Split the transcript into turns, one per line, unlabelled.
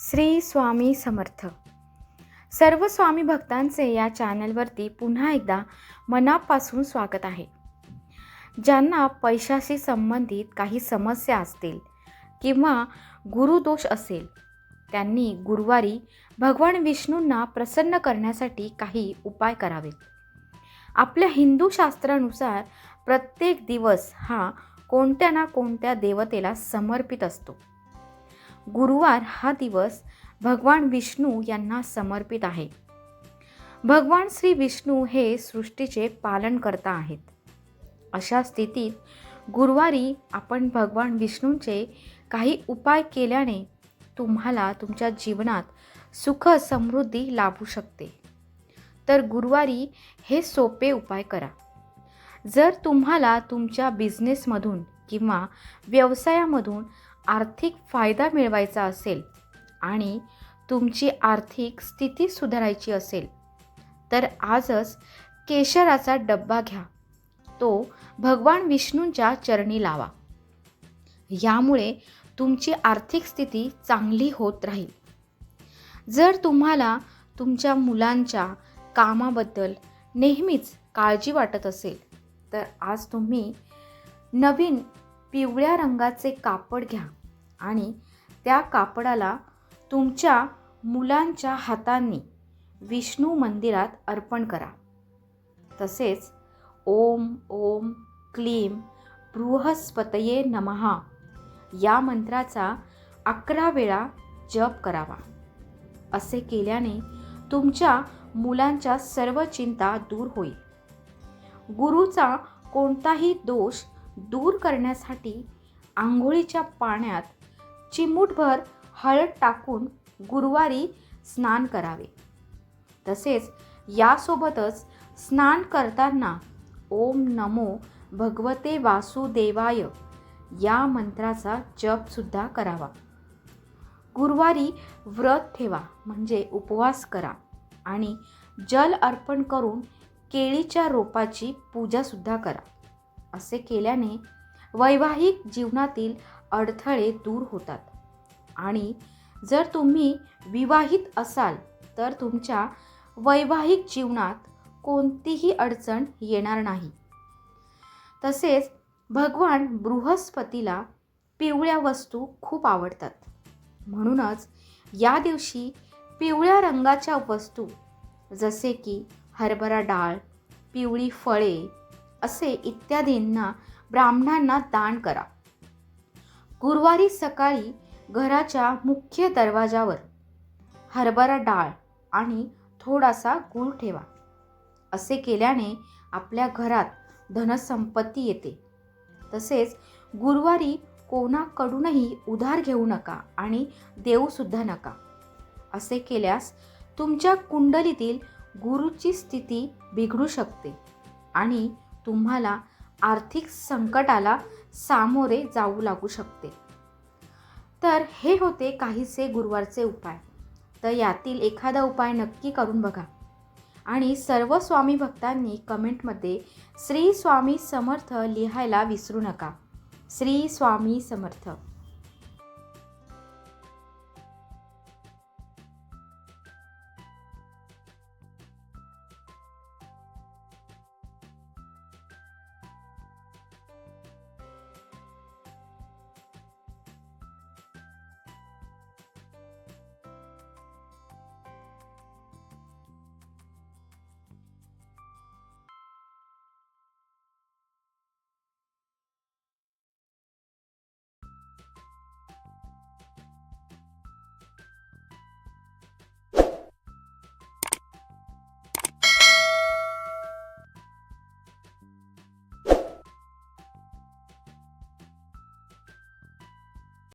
श्री स्वामी समर्थ. सर्व स्वामी भक्तांचे या चॅनलवरती पुन्हा एकदा मनापासून स्वागत आहे. ज्यांना पैशाशी संबंधित काही समस्या असतील किंवा गुरुदोष असेल त्यांनी गुरुवारी भगवान विष्णूंना प्रसन्न करण्यासाठी काही उपाय करावेत आपल्या हिंदू शास्त्रानुसार प्रत्येक दिवस हा कोणत्या ना कोणत्या देवतेला समर्पित असतो. गुरुवार हा दिवस भगवान विष्णू यांना समर्पित आहे. भगवान श्री विष्णू हे सृष्टीचे पालनकर्ता आहेत. अशा स्थितीत गुरुवारी आपण भगवान विष्णूंचे काही उपाय केल्याने तुम्हाला तुमच्या जीवनात सुख समृद्धी लाभू शकते. तर गुरुवारी हे सोपे उपाय करा. जर तुम्हाला तुमच्या बिझनेसमधून किंवा व्यवसायामधून आर्थिक फायदा मिळवायचा असेल आणि तुमची आर्थिक स्थिती सुधारायची असेल तर आजच केशराचा डब्बा घ्या. तो भगवान विष्णूंच्या चरणी लावा. यामुळे तुमची आर्थिक स्थिती चांगली होत राहील. जर तुम्हाला तुमच्या मुलांच्या कामाबद्दल नेहमीच काळजी वाटत असेल तर आज तुम्ही नवीन पिवळ्या रंगाचे कापड घ्या. आणि त्या कापडाला तुमच्या मुलांच्या हातांनी विष्णू मंदिरात अर्पण करा. तसेच ओम ओम क्लीम बृहस्पतये नमहा या मंत्राचा अकरा वेळा जप करावा. असे केल्याने तुमच्या मुलांच्या सर्व चिंता दूर होईल. गुरुचा कोणताही दोष दूर करण्यासाठी आंघोळीच्या पाण्यात चिमूटभर हळद टाकून गुरुवारी स्नान करावे. तसेच यासोबतच स्नान करताना ओम नमो भगवते वासुदेवाय या मंत्राचा जपसुद्धा करावा. गुरुवारी व्रत ठेवा म्हणजे उपवास करा आणि जल अर्पण करून केळीच्या रोपाची पूजासुद्धा करा. असे केल्याने वैवाहिक जीवनातील अडथळे दूर होतात. आणि जर तुम्ही विवाहित असाल तर तुमच्या वैवाहिक जीवनात कोणतीही अडचण येणार नाही. तसेच भगवान बृहस्पतीला पिवळ्या वस्तू खूप आवडतात. म्हणूनच या दिवशी पिवळ्या रंगाच्या वस्तू जसे की हरभरा डाळ पिवळी फळे असे इत्यादींना ब्राह्मणांना दान करा. गुरुवारी सकाळी घराच्या मुख्य दरवाजावर हरभरा डाळ आणि थोडासा गूळ ठेवा. असे केल्याने आपल्या घरात धनसंपत्ती येते. तसेच गुरुवारी कोणाकडूनही उधार घेऊ नका आणि देऊसुद्धा नका. असे केल्यास तुमच्या कुंडलीतील गुरुची स्थिती बिघडू शकते आणि तुम्हाला आर्थिक संकटाला सामोरे जाऊ लागू शकते. तर हे होते काहीसे गुरुवारचे उपाय. तर यातील एखादा उपाय नक्की करून बघा. आणि सर्व स्वामी भक्तांनी कमेंटमध्ये श्री स्वामी समर्थ लिहायला विसरू नका. श्री स्वामी समर्थ.